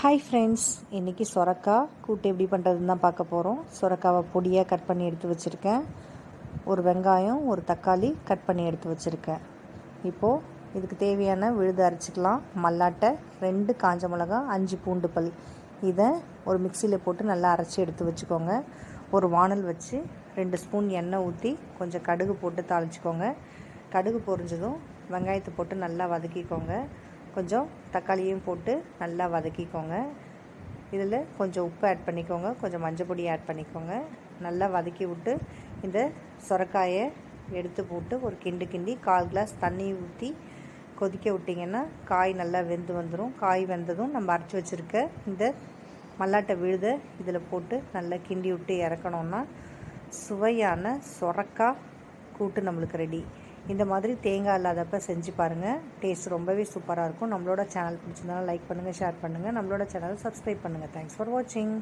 Hi friends இன்றைக்கி சொரக்காய் கூட்டு எப்படி பண்ணுறதுன்னு தான் பார்க்க போகிறோம் சொரக்காவை பொடியாக கட் பண்ணி எடுத்து வச்சுருக்கேன். ஒரு வெங்காயம் ஒரு தக்காளி கட் பண்ணி எடுத்து வச்சுருக்கேன். இப்போது இதுக்கு தேவையான விழுது அரைச்சிக்கலாம். மல்லாட்டை ரெண்டு காஞ்ச மிளகா அஞ்சு பூண்டு பல். இதை ஒரு மிக்சியில் போட்டு நல்லா அரைச்சி எடுத்து வச்சுக்கோங்க. ஒரு வானல் வச்சு ரெண்டு ஸ்பூன் எண்ணெய் ஊற்றி கொஞ்சம் கடுகு போட்டு தாளிச்சிக்கோங்க. கடுகு பொரிஞ்சதும் வெங்காயத்தை போட்டு நல்லா வதக்கிக்கோங்க. கொஞ்சம் தக்காளியும் போட்டு நல்லா வதக்கிக்கோங்க. இதில் கொஞ்சம் உப்பு ஆட் பண்ணிக்கோங்க. கொஞ்சம் மஞ்சள் பொடி ஆட் பண்ணிக்கோங்க. நல்லா வதக்கி விட்டு இந்த சொரக்காயை எடுத்து போட்டு ஒரு கிண்டு கிண்டி கால் கிளாஸ் தண்ணி ஊற்றி கொதிக்க விட்டிங்கன்னா காய் நல்லா வெந்து வந்துடும் காய் வெந்ததும் நம்ம அரைச்சி வச்சுருக்க இந்த மல்லாட்டை விழுத இதில் போட்டு நல்லா கிண்டி விட்டு இறக்கணுன்னா சுவையான சொரக்காய் கூட்டு நம்மளுக்கு ரெடி இந்த மாதிரி தேங்காய் இல்லாதப்ப செஞ்சு பாருங்கள் டேஸ்ட் ரொம்பவே சூப்பராக இருக்கும். நம்மளோட சேனல் பிடிச்சிருந்தாலும் லைக் பண்ணுங்கள் ஷேர் பண்ணுங்கள் நம்மளோட சேனல் சப்ஸ்கிரைப் பண்ணுங்கள் தேங்க்ஸ் ஃபார் வாட்சிங்